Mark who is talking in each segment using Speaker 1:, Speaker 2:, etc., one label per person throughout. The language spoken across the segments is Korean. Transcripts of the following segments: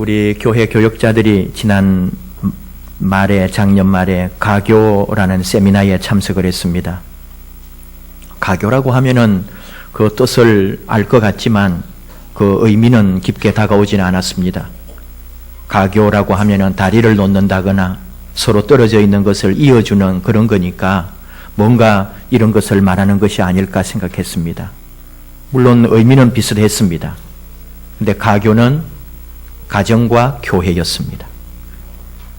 Speaker 1: 우리 교회 교역자들이 지난 말에 작년 말에 가교라는 세미나에 참석을 했습니다. 가교라고 하면은 그 뜻을 알 것 같지만 그 의미는 깊게 다가오지는 않았습니다. 가교라고 하면은 다리를 놓는다거나 서로 떨어져 있는 것을 이어주는 그런 거니까 뭔가 이런 것을 말하는 것이 아닐까 생각했습니다. 물론 의미는 비슷했습니다. 근데 가교는 가정과 교회였습니다.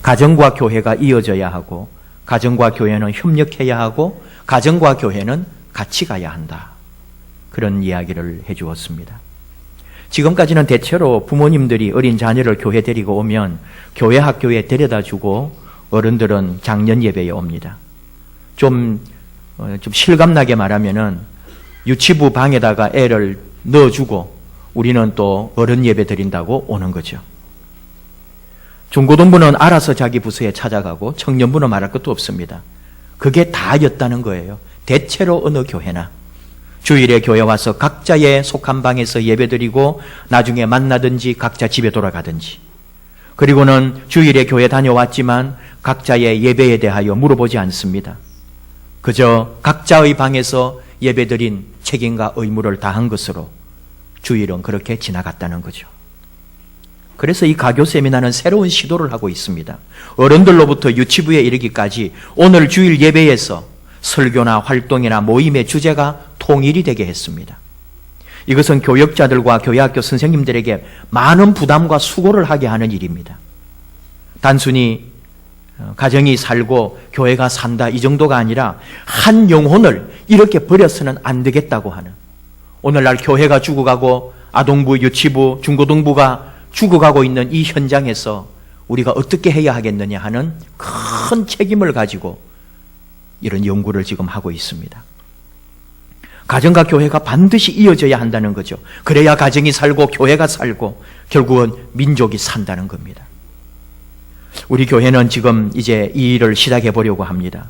Speaker 1: 가정과 교회가 이어져야 하고 가정과 교회는 협력해야 하고 가정과 교회는 같이 가야 한다. 그런 이야기를 해 주었습니다. 지금까지는 대체로 부모님들이 어린 자녀를 교회 데리고 오면 교회 학교에 데려다 주고 어른들은 작년 예배에 옵니다. 좀, 어, 좀 실감나게 말하면은 유치부 방에다가 애를 넣어주고 우리는 또 어른 예배 드린다고 오는 거죠. 중고등부는 알아서 자기 부서에 찾아가고 청년부는 말할 것도 없습니다. 그게 다였다는 거예요. 대체로 어느 교회나 주일에 교회 와서 각자의 속한 방에서 예배 드리고 나중에 만나든지 각자 집에 돌아가든지 그리고는 주일에 교회 다녀왔지만 각자의 예배에 대하여 물어보지 않습니다. 그저 각자의 방에서 예배 드린 책임과 의무를 다한 것으로 주일은 그렇게 지나갔다는 거죠. 그래서 이 가교 세미나는 새로운 시도를 하고 있습니다. 어른들로부터 유치부에 이르기까지 오늘 주일 예배에서 설교나 활동이나 모임의 주제가 통일이 되게 했습니다. 이것은 교역자들과 교회학교 선생님들에게 많은 부담과 수고를 하게 하는 일입니다. 단순히 어, 가정이 살고 교회가 산다 이 정도가 아니라 한 영혼을 이렇게 버려서는 안 되겠다고 하는 오늘날 교회가 죽어가고 아동부, 유치부, 중고등부가 죽어가고 있는 이 현장에서 우리가 어떻게 해야 하겠느냐 하는 큰 책임을 가지고 이런 연구를 지금 하고 있습니다. 가정과 교회가 반드시 이어져야 한다는 거죠. 그래야 가정이 살고 교회가 살고 결국은 민족이 산다는 겁니다. 우리 교회는 지금 이제 이 일을 시작해 보려고 합니다.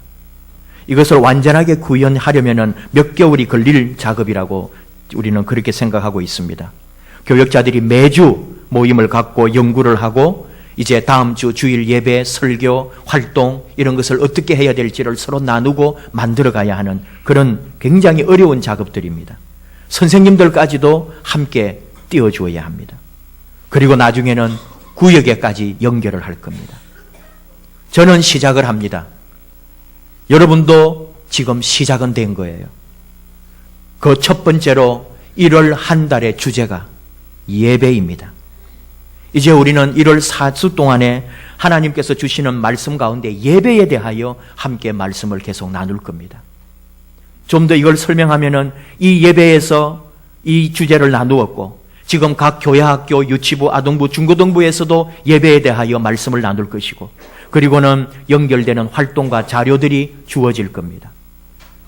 Speaker 1: 이것을 완전하게 구현하려면 몇 개월이 걸릴 작업이라고 우리는 그렇게 생각하고 있습니다. 교역자들이 매주 모임을 갖고 연구를 하고 이제 다음 주 주일 예배, 설교, 활동 이런 것을 어떻게 해야 될지를 서로 나누고 만들어 가야 하는 그런 굉장히 어려운 작업들입니다. 선생님들까지도 함께 띄워주어야 합니다. 그리고 나중에는 구역에까지 연결을 할 겁니다. 저는 시작을 합니다. 여러분도 지금 시작은 된 거예요. 그 첫 번째로 1월 한 달의 주제가 예배입니다. 이제 우리는 1월 4주 동안에 하나님께서 주시는 말씀 가운데 예배에 대하여 함께 말씀을 계속 나눌 겁니다. 좀 더 이걸 설명하면은 이 예배에서 이 주제를 나누었고 지금 각 교회학교, 유치부, 아동부, 중고등부에서도 예배에 대하여 말씀을 나눌 것이고 그리고는 연결되는 활동과 자료들이 주어질 겁니다.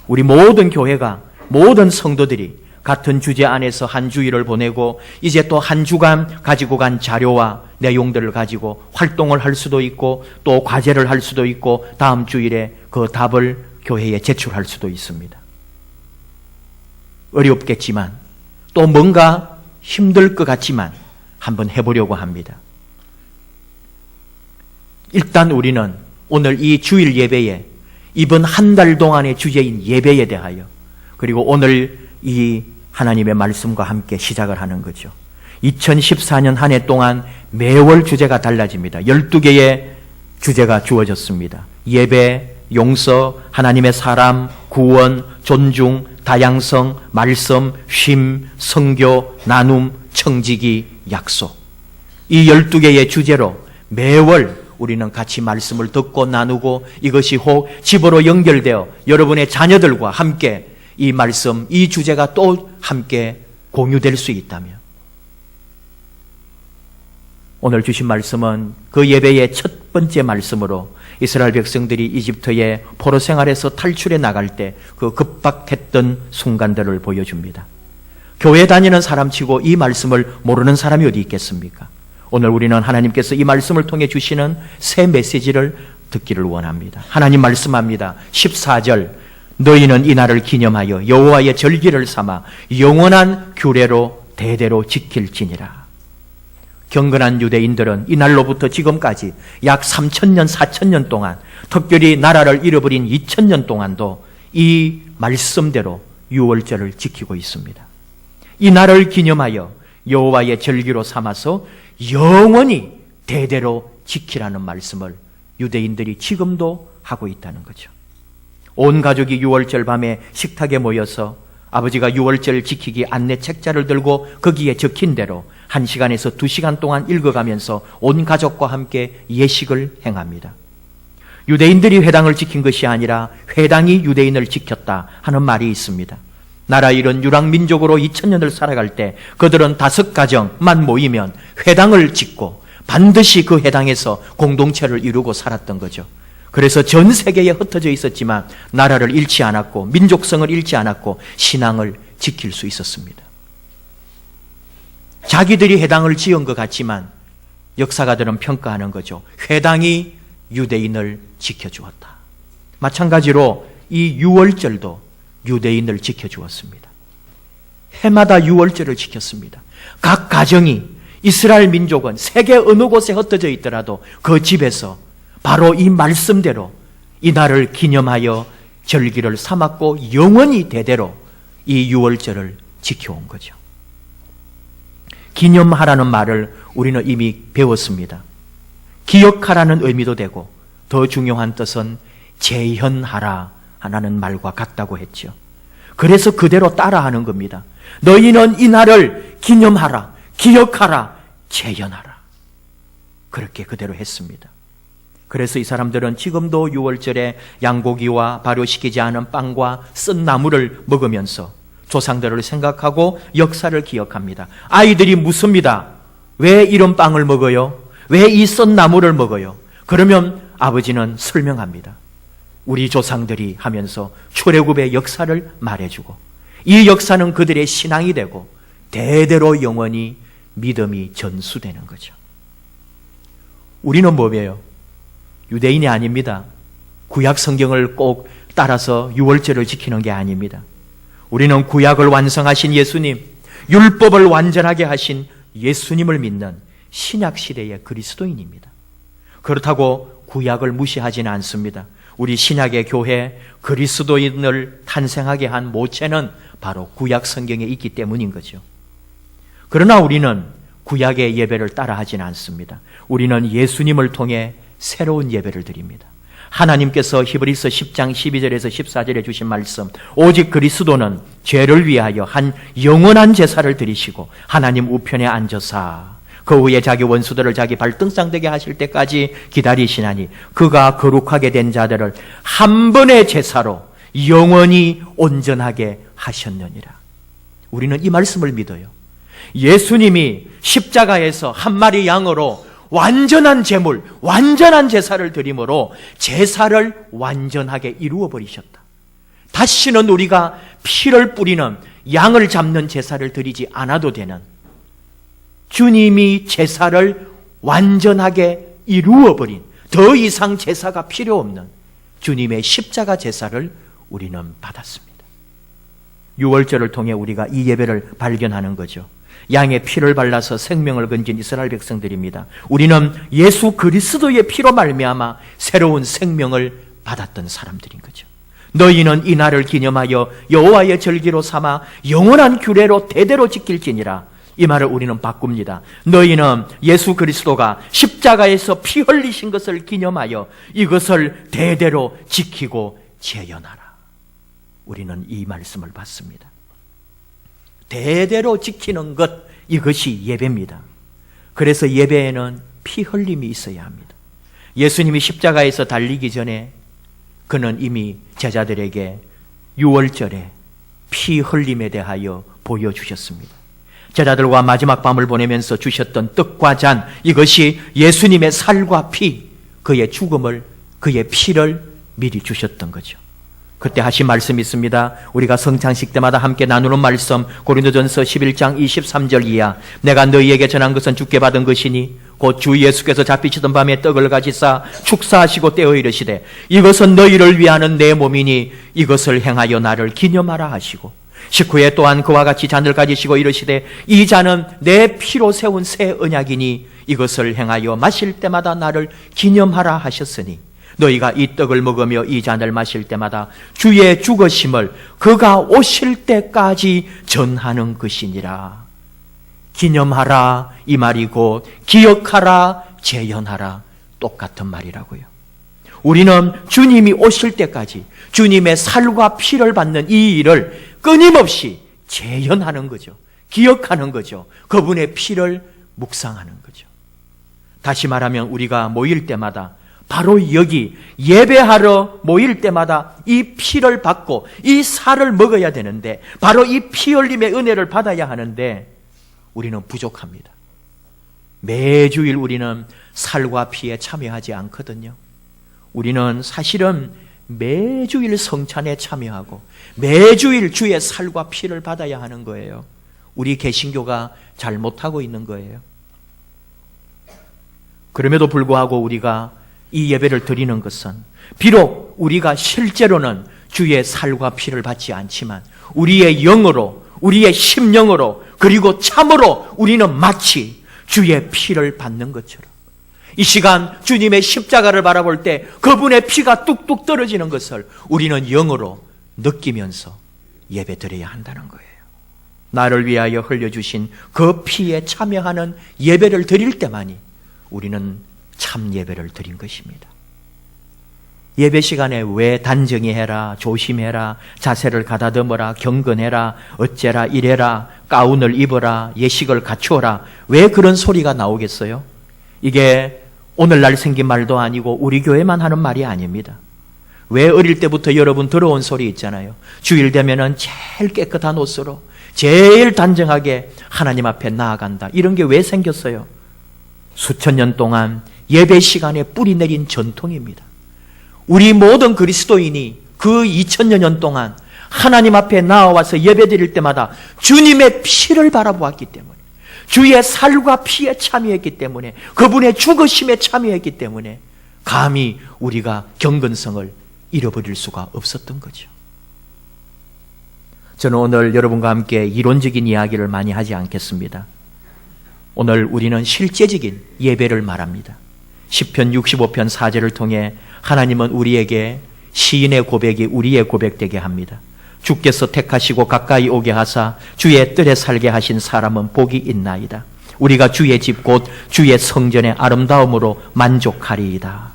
Speaker 1: 우리 모든 교회가 모든 성도들이 같은 주제 안에서 한 주일을 보내고 이제 또 한 주간 가지고 간 자료와 내용들을 가지고 활동을 할 수도 있고 또 과제를 할 수도 있고 다음 주일에 그 답을 교회에 제출할 수도 있습니다. 어렵겠지만 또 뭔가 힘들 것 같지만 한번 해보려고 합니다. 일단 우리는 오늘 이 주일 예배에 이번 한 달 동안의 주제인 예배에 대하여 그리고 오늘 이 하나님의 말씀과 함께 시작을 하는 거죠. 2014년 한 해 동안 매월 주제가 달라집니다. 12개의 주제가 주어졌습니다. 예배, 용서, 하나님의 사람, 구원, 존중, 다양성, 말씀, 쉼, 성교, 나눔, 청지기, 약속. 이 12개의 주제로 매월 우리는 같이 말씀을 듣고 나누고 이것이 혹 집으로 연결되어 여러분의 자녀들과 함께 이 말씀, 이 주제가 또 함께 공유될 수 있다면 오늘 주신 말씀은 그 예배의 첫 번째 말씀으로 이스라엘 백성들이 이집트의 포로 생활에서 탈출해 나갈 때 그 급박했던 순간들을 보여줍니다. 교회 다니는 사람치고 이 말씀을 모르는 사람이 어디 있겠습니까? 오늘 우리는 하나님께서 이 말씀을 통해 주시는 새 메시지를 듣기를 원합니다. 하나님 말씀합니다. 14절 너희는 이 날을 기념하여 여호와의 절기를 삼아 영원한 규례로 대대로 지킬지니라. 경건한 유대인들은 이 날로부터 지금까지 약 3천년, 4천년 동안 특별히 나라를 잃어버린 2천년 동안도 이 말씀대로 유월절을 지키고 있습니다. 이 날을 기념하여 여호와의 절기로 삼아서 영원히 대대로 지키라는 말씀을 유대인들이 지금도 하고 있다는 거죠. 온 가족이 유월절 밤에 식탁에 모여서 아버지가 유월절 지키기 안내 책자를 들고 거기에 적힌 대로 한 시간에서 두 시간 동안 읽어가면서 온 가족과 함께 예식을 행합니다. 유대인들이 회당을 지킨 것이 아니라 회당이 유대인을 지켰다 하는 말이 있습니다. 나라 이런 유랑민족으로 2000년을 살아갈 때 그들은 다섯 가정만 모이면 회당을 짓고 반드시 그 회당에서 공동체를 이루고 살았던 거죠. 그래서 전 세계에 흩어져 있었지만 나라를 잃지 않았고 민족성을 잃지 않았고 신앙을 지킬 수 있었습니다. 자기들이 회당을 지은 것 같지만 역사가들은 평가하는 거죠. 회당이 유대인을 지켜주었다. 마찬가지로 이 유월절도 유대인을 지켜주었습니다. 해마다 유월절을 지켰습니다. 각 가정이 이스라엘 민족은 세계 어느 곳에 흩어져 있더라도 그 집에서 바로 이 말씀대로 이 날을 기념하여 절기를 삼았고 영원히 대대로 이 유월절을 지켜온 거죠. 기념하라는 말을 우리는 이미 배웠습니다. 기억하라는 의미도 되고 더 중요한 뜻은 재현하라 하는 말과 같다고 했죠. 그래서 그대로 따라하는 겁니다. 너희는 이 날을 기념하라, 기억하라, 재현하라. 그렇게 그대로 했습니다. 그래서 이 사람들은 지금도 6월절에 양고기와 발효시키지 않은 빵과 쓴 나물을 먹으면서 조상들을 생각하고 역사를 기억합니다. 아이들이 묻습니다. 왜 이런 빵을 먹어요? 왜 이 쓴 나물을 먹어요? 그러면 아버지는 설명합니다. 우리 조상들이 하면서 출애굽의 역사를 말해주고 이 역사는 그들의 신앙이 되고 대대로 영원히 믿음이 전수되는 거죠. 우리는 뭐예요? 유대인이 아닙니다. 구약 성경을 꼭 따라서 유월절을 지키는 게 아닙니다. 우리는 구약을 완성하신 예수님, 율법을 완전하게 하신 예수님을 믿는 신약 시대의 그리스도인입니다. 그렇다고 구약을 무시하지는 않습니다. 우리 신약의 교회 그리스도인을 탄생하게 한 모체는 바로 구약 성경에 있기 때문인 거죠. 그러나 우리는 구약의 예배를 따라하지는 않습니다. 우리는 예수님을 통해 새로운 예배를 드립니다. 하나님께서 히브리서 10장 12절에서 14절에 주신 말씀 오직 그리스도는 죄를 위하여 한 영원한 제사를 드리시고 하나님 우편에 앉으사 그 후에 자기 원수들을 자기 발등상 되게 하실 때까지 기다리시나니 그가 거룩하게 된 자들을 한 번의 제사로 영원히 온전하게 하셨느니라. 우리는 이 말씀을 믿어요. 예수님이 십자가에서 한 마리 양으로 완전한 제물, 완전한 제사를 드림으로 제사를 완전하게 이루어 버리셨다. 다시는 우리가 피를 뿌리는 양을 잡는 제사를 드리지 않아도 되는 주님이 제사를 완전하게 이루어 버린 더 이상 제사가 필요 없는 주님의 십자가 제사를 우리는 받았습니다. 6월절을 통해 우리가 이 예배를 발견하는 거죠. 양의 피를 발라서 생명을 건진 이스라엘 백성들입니다. 우리는 예수 그리스도의 피로 말미암아 새로운 생명을 받았던 사람들인 거죠. 너희는 이 날을 기념하여 여호와의 절기로 삼아 영원한 규례로 대대로 지킬지니라. 이 말을 우리는 바꿉니다. 너희는 예수 그리스도가 십자가에서 피 흘리신 것을 기념하여 이것을 대대로 지키고 재현하라. 우리는 이 말씀을 받습니다. 대대로 지키는 것, 이것이 예배입니다. 그래서 예배에는 피 흘림이 있어야 합니다. 예수님이 십자가에서 달리기 전에 그는 이미 제자들에게 6월절에 피 흘림에 대하여 보여주셨습니다. 제자들과 마지막 밤을 보내면서 주셨던 떡과 잔, 이것이 예수님의 살과 피, 그의 죽음을, 그의 피를 미리 주셨던 거죠. 그때 하신 말씀이 있습니다. 우리가 성찬식 때마다 함께 나누는 말씀 고린도전서 11장 23절 이하 내가 너희에게 전한 것은 주께 받은 것이니 곧 주 예수께서 잡히시던 밤에 떡을 가지사 축사하시고 떼어 이르시되 이것은 너희를 위하는 내 몸이니 이것을 행하여 나를 기념하라 하시고 식후에 또한 그와 같이 잔을 가지시고 이르시되 이 잔은 내 피로 세운 새 언약이니 이것을 행하여 마실 때마다 나를 기념하라 하셨으니 너희가 이 떡을 먹으며 이 잔을 마실 때마다 주의 죽으심을 그가 오실 때까지 전하는 것이니라. 기념하라 이 말이고 기억하라 재현하라 똑같은 말이라고요. 우리는 주님이 오실 때까지 주님의 살과 피를 받는 이 일을 끊임없이 재현하는 거죠. 기억하는 거죠. 그분의 피를 묵상하는 거죠. 다시 말하면 우리가 모일 때마다 바로 여기 예배하러 모일 때마다 이 피를 받고 이 살을 먹어야 되는데 바로 이 피 흘림의 은혜를 받아야 하는데 우리는 부족합니다. 매주일 우리는 살과 피에 참여하지 않거든요. 우리는 사실은 매주일 성찬에 참여하고 매주일 주의 살과 피를 받아야 하는 거예요. 우리 개신교가 잘못하고 있는 거예요. 그럼에도 불구하고 우리가 이 예배를 드리는 것은 비록 우리가 실제로는 주의 살과 피를 받지 않지만 우리의 영으로 우리의 심령으로 그리고 참으로 우리는 마치 주의 피를 받는 것처럼 이 시간 주님의 십자가를 바라볼 때 그분의 피가 뚝뚝 떨어지는 것을 우리는 영으로 느끼면서 예배 드려야 한다는 거예요. 나를 위하여 흘려주신 그 피에 참여하는 예배를 드릴 때만이 우리는 참 예배를 드린 것입니다. 예배 시간에 왜 단정히 해라, 조심해라, 자세를 가다듬어라, 경건해라, 어째라, 이래라, 가운을 입어라, 예식을 갖추어라, 왜 그런 소리가 나오겠어요? 이게 오늘날 생긴 말도 아니고 우리 교회만 하는 말이 아닙니다. 왜 어릴 때부터 여러분 들어온 소리 있잖아요. 주일 되면은 제일 깨끗한 옷으로 제일 단정하게 하나님 앞에 나아간다. 이런 게 왜 생겼어요? 수천 년 동안 예배 시간에 뿌리 내린 전통입니다. 우리 모든 그리스도인이 그 2000여 년 동안 하나님 앞에 나와서 예배 드릴 때마다 주님의 피를 바라보았기 때문에 주의 살과 피에 참여했기 때문에 그분의 죽으심에 참여했기 때문에 감히 우리가 경건성을 잃어버릴 수가 없었던 거죠. 저는 오늘 여러분과 함께 이론적인 이야기를 많이 하지 않겠습니다. 오늘 우리는 실제적인 예배를 말합니다. 10편 65편 4절을 통해 하나님은 우리에게 시인의 고백이 우리의 고백되게 합니다. 주께서 택하시고 가까이 오게 하사 주의 뜰에 살게 하신 사람은 복이 있나이다. 우리가 주의 집 곧 주의 성전의 아름다움으로 만족하리이다.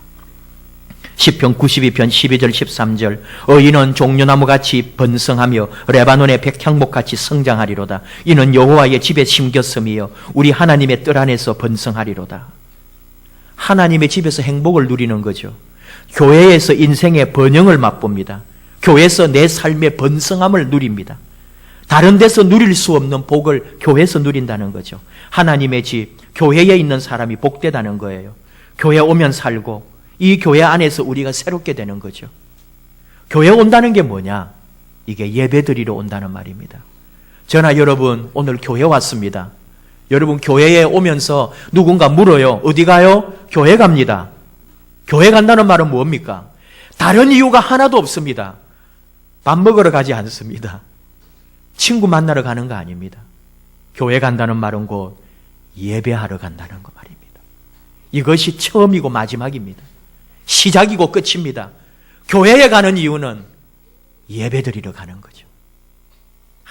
Speaker 1: 10편 92편 12절 13절 의인은 종려나무같이 번성하며 레바논의 백향목같이 성장하리로다. 이는 여호와의 집에 심겼음이요 우리 하나님의 뜰 안에서 번성하리로다. 하나님의 집에서 행복을 누리는 거죠. 교회에서 인생의 번영을 맛봅니다. 교회에서 내 삶의 번성함을 누립니다. 다른 데서 누릴 수 없는 복을 교회에서 누린다는 거죠. 하나님의 집, 교회에 있는 사람이 복되다는 거예요. 교회 오면 살고 이 교회 안에서 우리가 새롭게 되는 거죠. 교회 온다는 게 뭐냐? 이게 예배 드리러 온다는 말입니다. 저나 여러분 오늘 교회 왔습니다. 여러분 교회에 오면서 누군가 물어요. 어디 가요? 교회 갑니다. 교회 간다는 말은 뭡니까? 다른 이유가 하나도 없습니다. 밥 먹으러 가지 않습니다. 친구 만나러 가는 거 아닙니다. 교회 간다는 말은 곧 예배하러 간다는 거 말입니다. 이것이 처음이고 마지막입니다. 시작이고 끝입니다. 교회에 가는 이유는 예배 드리러 가는 거죠.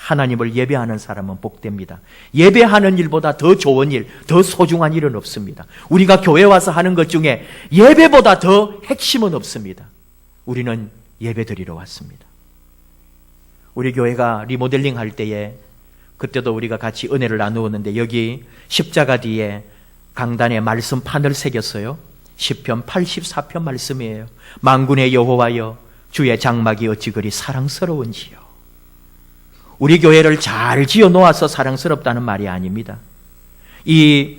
Speaker 1: 하나님을 예배하는 사람은 복됩니다. 예배하는 일보다 더 좋은 일, 더 소중한 일은 없습니다. 우리가 교회 와서 하는 것 중에 예배보다 더 핵심은 없습니다. 우리는 예배 드리러 왔습니다. 우리 교회가 리모델링 할 때에 그때도 우리가 같이 은혜를 나누었는데 여기 십자가 뒤에 강단에 말씀판을 새겼어요. 10편 84편 말씀이에요. 만군의 여호와여 주의 장막이 어찌 그리 사랑스러운지요. 우리 교회를 잘 지어 놓아서 사랑스럽다는 말이 아닙니다. 이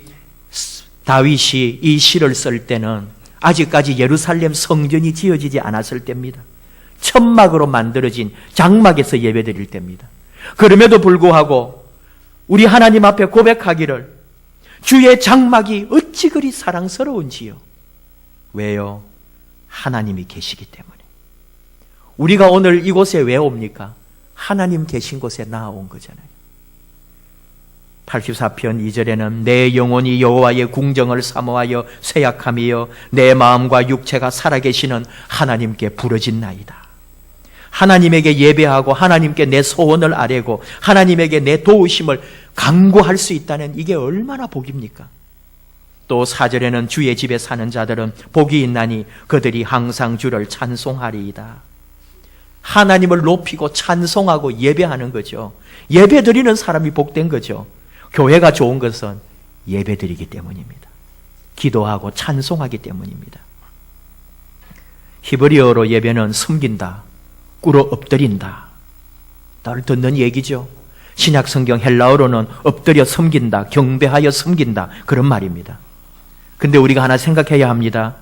Speaker 1: 다윗이 이 시를 쓸 때는 아직까지 예루살렘 성전이 지어지지 않았을 때입니다. 천막으로 만들어진 장막에서 예배드릴 때입니다. 그럼에도 불구하고 우리 하나님 앞에 고백하기를 주의 장막이 어찌 그리 사랑스러운지요. 왜요? 하나님이 계시기 때문에. 우리가 오늘 이곳에 왜 옵니까? 하나님 계신 곳에 나아온 거잖아요. 84편 2절에는 내 영혼이 여호와의 궁정을 사모하여 쇠약함이여 내 마음과 육체가 살아계시는 하나님께 부러진나이다. 하나님에게 예배하고 하나님께 내 소원을 아뢰고 하나님에게 내 도우심을 강구할 수 있다는 이게 얼마나 복입니까? 또 4절에는 주의 집에 사는 자들은 복이 있나니 그들이 항상 주를 찬송하리이다. 하나님을 높이고 찬송하고 예배하는 거죠. 예배 드리는 사람이 복된 거죠. 교회가 좋은 것은 예배 드리기 때문입니다. 기도하고 찬송하기 때문입니다. 히브리어로 예배는 숨긴다, 꿇어 엎드린다. 늘 듣는 얘기죠. 신약 성경 헬라어로는 엎드려 섬긴다, 경배하여 섬긴다. 그런 말입니다. 근데 우리가 하나 생각해야 합니다.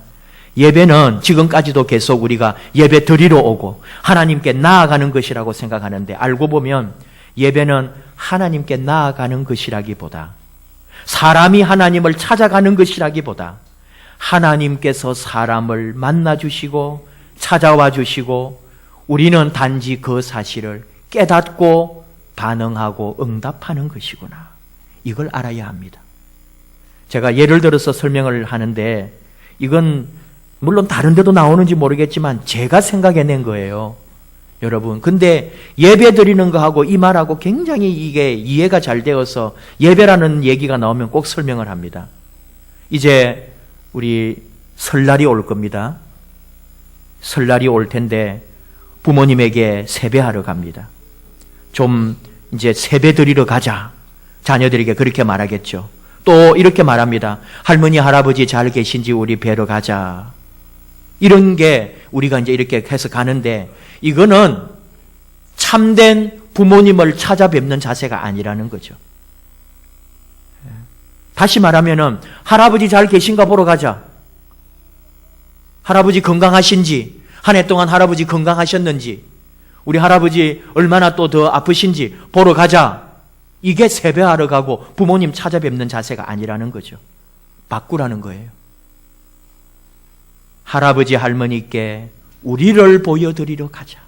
Speaker 1: 예배는 지금까지도 계속 우리가 예배 드리러 오고 하나님께 나아가는 것이라고 생각하는데 알고 보면 예배는 하나님께 나아가는 것이라기보다 사람이 하나님을 찾아가는 것이라기보다 하나님께서 사람을 만나 주시고 찾아와 주시고 우리는 단지 그 사실을 깨닫고 반응하고 응답하는 것이구나. 이걸 알아야 합니다. 제가 예를 들어서 설명을 하는데 이건 물론 다른 데도 나오는지 모르겠지만 제가 생각해낸 거예요. 여러분. 근데 예배 드리는 거하고 이 말하고 굉장히 이게 이해가 잘 되어서 예배라는 얘기가 나오면 꼭 설명을 합니다. 이제 우리 설날이 올 겁니다. 설날이 올 텐데 부모님에게 세배하러 갑니다. 좀 이제 세배 드리러 가자. 자녀들에게 그렇게 말하겠죠. 또 이렇게 말합니다. 할머니, 할아버지 잘 계신지 우리 뵈러 가자. 이런 게 우리가 이제 이렇게 해서 가는데 이거는 참된 부모님을 찾아뵙는 자세가 아니라는 거죠. 다시 말하면은 할아버지 잘 계신가 보러 가자. 할아버지 건강하신지, 한 해 동안 할아버지 건강하셨는지, 우리 할아버지 얼마나 또 더 아프신지 보러 가자. 이게 세배하러 가고 부모님 찾아뵙는 자세가 아니라는 거죠. 바꾸라는 거예요. 할아버지 할머니께 우리를 보여드리러 가자.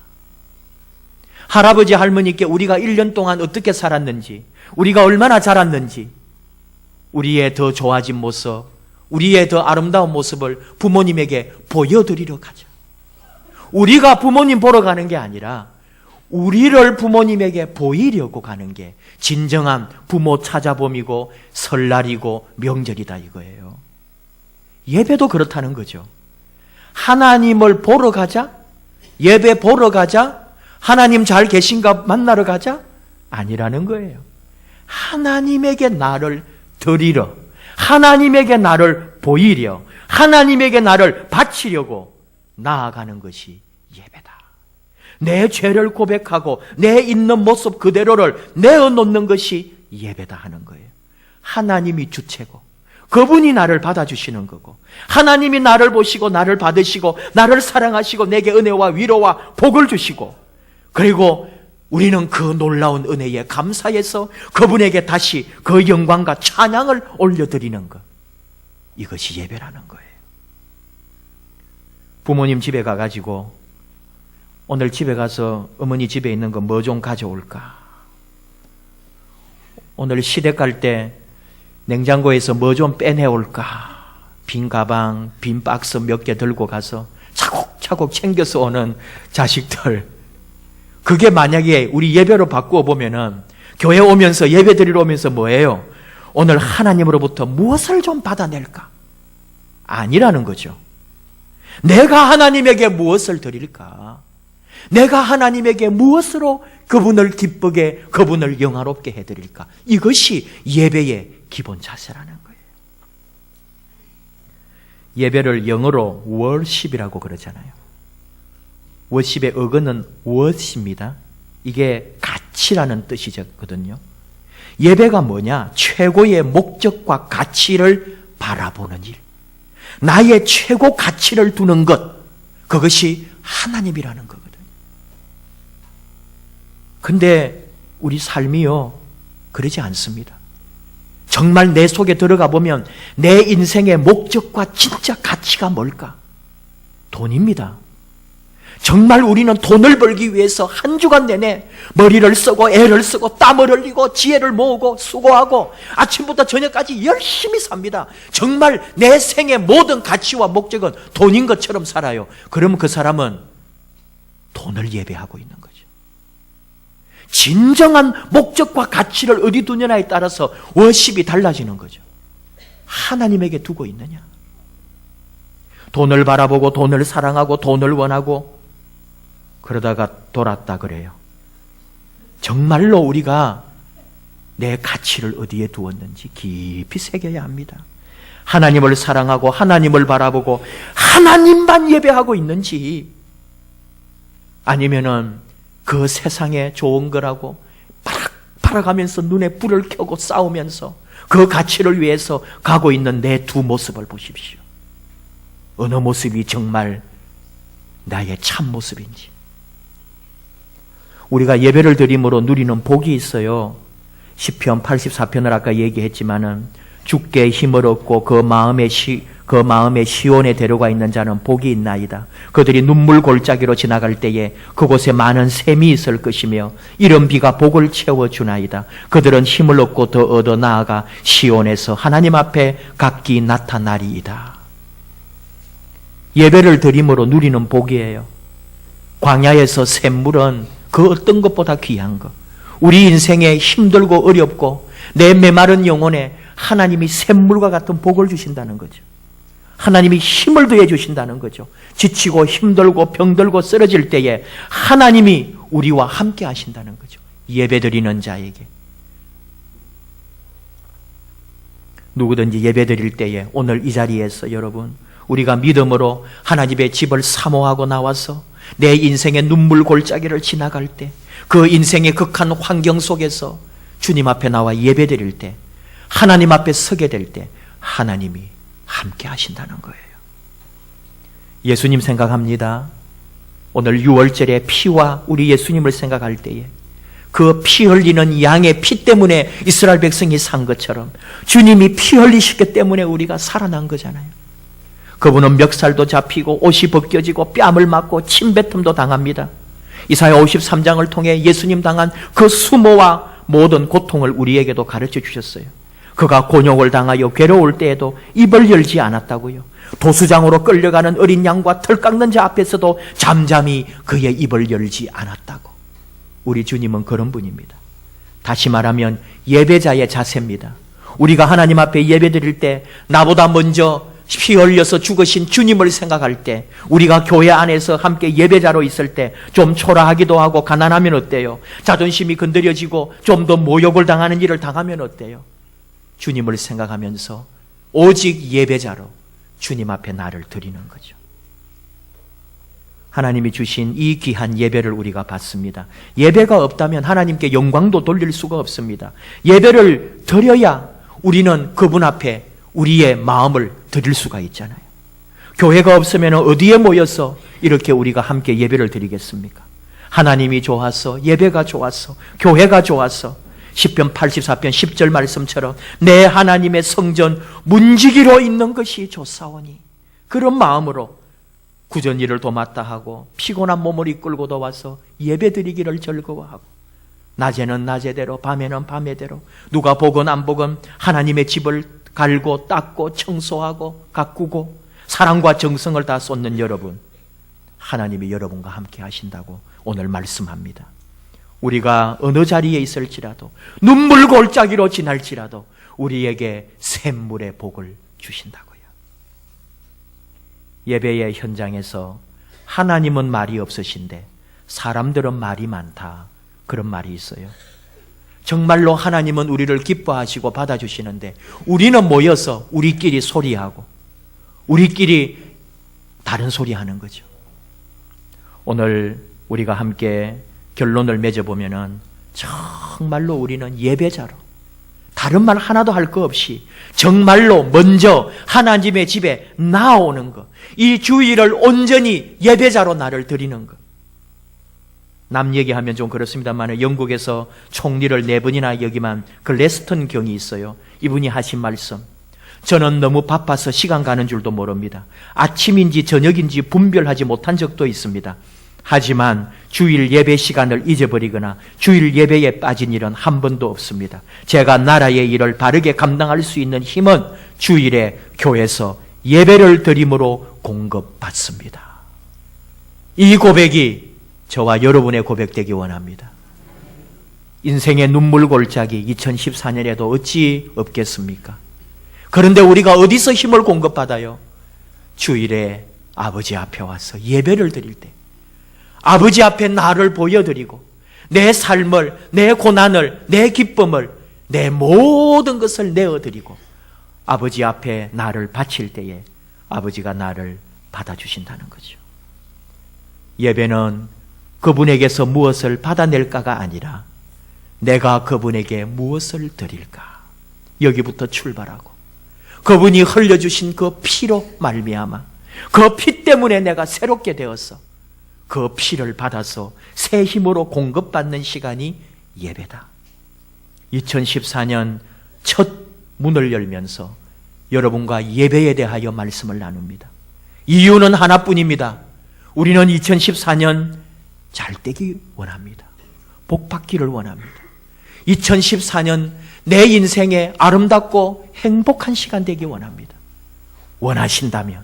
Speaker 1: 할아버지 할머니께 우리가 1년 동안 어떻게 살았는지, 우리가 얼마나 자랐는지, 우리의 더 좋아진 모습, 우리의 더 아름다운 모습을 부모님에게 보여드리러 가자. 우리가 부모님 보러 가는 게 아니라 우리를 부모님에게 보이려고 가는 게 진정한 부모 찾아봄이고 설날이고 명절이다 이거예요. 예배도 그렇다는 거죠. 하나님을 보러 가자? 예배 보러 가자? 하나님 잘 계신가 만나러 가자? 아니라는 거예요. 하나님에게 나를 드리러, 하나님에게 나를 보이려, 하나님에게 나를 바치려고 나아가는 것이 예배다. 내 죄를 고백하고 내 있는 모습 그대로를 내어놓는 것이 예배다 하는 거예요. 하나님이 주체고, 그분이 나를 받아주시는 거고, 하나님이 나를 보시고, 나를 받으시고, 나를 사랑하시고, 내게 은혜와 위로와 복을 주시고, 그리고 우리는 그 놀라운 은혜에 감사해서 그분에게 다시 그 영광과 찬양을 올려드리는 것. 이것이 예배라는 거예요. 부모님 집에 가가지고 오늘 집에 가서 어머니 집에 있는 거 뭐 좀 가져올까? 오늘 시댁 갈때 냉장고에서 뭐 좀 빼내올까? 빈 가방, 빈 박스 몇 개 들고 가서 차곡차곡 챙겨서 오는 자식들. 그게 만약에 우리 예배로 바꾸어 보면은 교회 오면서 예배 드리러 오면서 뭐예요? 오늘 하나님으로부터 무엇을 좀 받아낼까? 아니라는 거죠. 내가 하나님에게 무엇을 드릴까? 내가 하나님에게 무엇으로 그분을 기쁘게, 그분을 영화롭게 해드릴까? 이것이 예배의 기본 자세라는 거예요. 예배를 영어로 worship이라고 그러잖아요. 워십의 어근은 워십입니다. 이게 가치라는 뜻이거든요. 예배가 뭐냐? 최고의 목적과 가치를 바라보는 일. 나의 최고 가치를 두는 것. 그것이 하나님이라는 거거든요. 근데 우리 삶이요. 그러지 않습니다. 정말 내 속에 들어가 보면 내 인생의 목적과 진짜 가치가 뭘까? 돈입니다. 정말 우리는 돈을 벌기 위해서 한 주간 내내 머리를 쓰고 애를 쓰고 땀을 흘리고 지혜를 모으고 수고하고 아침부터 저녁까지 열심히 삽니다. 정말 내 생의 모든 가치와 목적은 돈인 것처럼 살아요. 그러면 그 사람은 돈을 예배하고 있는 거죠. 진정한 목적과 가치를 어디 두느냐에 따라서 워십이 달라지는 거죠. 하나님에게 두고 있느냐? 돈을 바라보고 돈을 사랑하고 돈을 원하고 그러다가 돌았다 그래요. 정말로 우리가 내 가치를 어디에 두었는지 깊이 새겨야 합니다. 하나님을 사랑하고 하나님을 바라보고 하나님만 예배하고 있는지 아니면은 그 세상에 좋은 거라고 파락 팔아가면서 눈에 불을 켜고 싸우면서 그 가치를 위해서 가고 있는 내 두 모습을 보십시오. 어느 모습이 정말 나의 참 모습인지. 우리가 예배를 드림으로 누리는 복이 있어요. 시편 84편을 아까 얘기했지만은 주께 힘을 얻고 그 마음의 시, 그 마음의 시온에 데려가 있는 자는 복이 있나이다. 그들이 눈물 골짜기로 지나갈 때에 그곳에 많은 샘이 있을 것이며 이런 비가 복을 채워 주나이다. 그들은 힘을 얻고 더 얻어 나아가 시온에서 하나님 앞에 각기 나타나리이다. 예배를 드림으로 누리는 복이에요. 광야에서 샘물은 그 어떤 것보다 귀한 것. 우리 인생에 힘들고 어렵고 내 메마른 영혼에 하나님이 샘물과 같은 복을 주신다는 거죠. 하나님이 힘을 더해 주신다는 거죠. 지치고 힘들고 병들고 쓰러질 때에 하나님이 우리와 함께 하신다는 거죠. 예배드리는 자에게. 누구든지 예배드릴 때에 오늘 이 자리에서 여러분 우리가 믿음으로 하나님의 집을 사모하고 나와서 내 인생의 눈물 골짜기를 지나갈 때 그 인생의 극한 환경 속에서 주님 앞에 나와 예배드릴 때 하나님 앞에 서게 될 때 하나님이 함께 하신다는 거예요. 예수님 생각합니다. 오늘 6월절에 피와 우리 예수님을 생각할 때에 그 피 흘리는 양의 피 때문에 이스라엘 백성이 산 것처럼 주님이 피 흘리셨기 때문에 우리가 살아난 거잖아요. 그분은 멱살도 잡히고 옷이 벗겨지고 뺨을 맞고 침뱉음도 당합니다. 이사야 53장을 통해 예수님 당한 그 수모와 모든 고통을 우리에게도 가르쳐 주셨어요. 그가 곤욕을 당하여 괴로울 때에도 입을 열지 않았다고요. 도수장으로 끌려가는 어린 양과 털 깎는 자 앞에서도 잠잠히 그의 입을 열지 않았다고. 우리 주님은 그런 분입니다. 다시 말하면 예배자의 자세입니다. 우리가 하나님 앞에 예배 드릴 때 나보다 먼저 피 흘려서 죽으신 주님을 생각할 때 우리가 교회 안에서 함께 예배자로 있을 때 좀 초라하기도 하고 가난하면 어때요? 자존심이 건드려지고 좀 더 모욕을 당하는 일을 당하면 어때요? 주님을 생각하면서 오직 예배자로 주님 앞에 나를 드리는 거죠. 하나님이 주신 이 귀한 예배를 우리가 받습니다. 예배가 없다면 하나님께 영광도 돌릴 수가 없습니다. 예배를 드려야 우리는 그분 앞에 우리의 마음을 드릴 수가 있잖아요. 교회가 없으면 어디에 모여서 이렇게 우리가 함께 예배를 드리겠습니까? 하나님이 좋아서 예배가 좋아서 교회가 좋아서 10편 84편 10절 말씀처럼 내 하나님의 성전 문지기로 있는 것이 좋사오니 그런 마음으로 구전 일을 도맡다 하고 피곤한 몸을 이끌고도 와서 예배 드리기를 즐거워하고 낮에는 낮에대로 밤에는 밤에대로 누가 보건 안 보건 하나님의 집을 갈고 닦고 청소하고 가꾸고 사랑과 정성을 다 쏟는 여러분 하나님이 여러분과 함께 하신다고 오늘 말씀합니다. 우리가 어느 자리에 있을지라도 눈물 골짜기로 지날지라도 우리에게 샘물의 복을 주신다고요. 예배의 현장에서 하나님은 말이 없으신데 사람들은 말이 많다. 그런 말이 있어요. 정말로 하나님은 우리를 기뻐하시고 받아주시는데 우리는 모여서 우리끼리 소리하고 우리끼리 다른 소리 하는 거죠. 오늘 우리가 함께 결론을 맺어보면은 정말로 우리는 예배자로 다른 말 하나도 할 거 없이 정말로 먼저 하나님의 집에 나오는 것. 이 주일을 온전히 예배자로 나를 드리는 것. 남 얘기하면 좀 그렇습니다만 영국에서 총리를 네 번이나 여기만 그 레스턴 경이 있어요. 이분이 하신 말씀. 저는 너무 바빠서 시간 가는 줄도 모릅니다. 아침인지 저녁인지 분별하지 못한 적도 있습니다. 하지만 주일 예배 시간을 잊어버리거나 주일 예배에 빠진 일은 한 번도 없습니다. 제가 나라의 일을 바르게 감당할 수 있는 힘은 주일에 교회에서 예배를 드림으로 공급받습니다. 이 고백이 저와 여러분의 고백되기 원합니다. 인생의 눈물 골짜기 2014년에도 어찌 없겠습니까? 그런데 우리가 어디서 힘을 공급받아요? 주일에 아버지 앞에 와서 예배를 드릴 때 아버지 앞에 나를 보여드리고 내 삶을, 내 고난을, 내 기쁨을, 내 모든 것을 내어드리고 아버지 앞에 나를 바칠 때에 아버지가 나를 받아주신다는 거죠. 예배는 그분에게서 무엇을 받아낼까가 아니라 내가 그분에게 무엇을 드릴까 여기부터 출발하고 그분이 흘려주신 그 피로 말미암아 그 피 때문에 내가 새롭게 되어서 그 피를 받아서 새 힘으로 공급받는 시간이 예배다. 2014년 첫 문을 열면서 여러분과 예배에 대하여 말씀을 나눕니다. 이유는 하나뿐입니다. 우리는 2014년 잘 되기 원합니다. 복 받기를 원합니다. 2014년 내 인생에 아름답고 행복한 시간 되기 원합니다. 원하신다면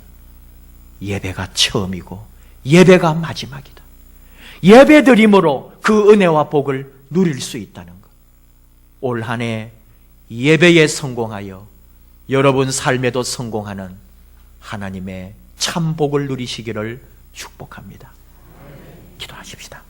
Speaker 1: 예배가 처음이고 예배가 마지막이다. 예배 드림으로 그 은혜와 복을 누릴 수 있다는 것. 올 한 해 예배에 성공하여 여러분 삶에도 성공하는 하나님의 참 복을 누리시기를 축복합니다. 기도하십시다.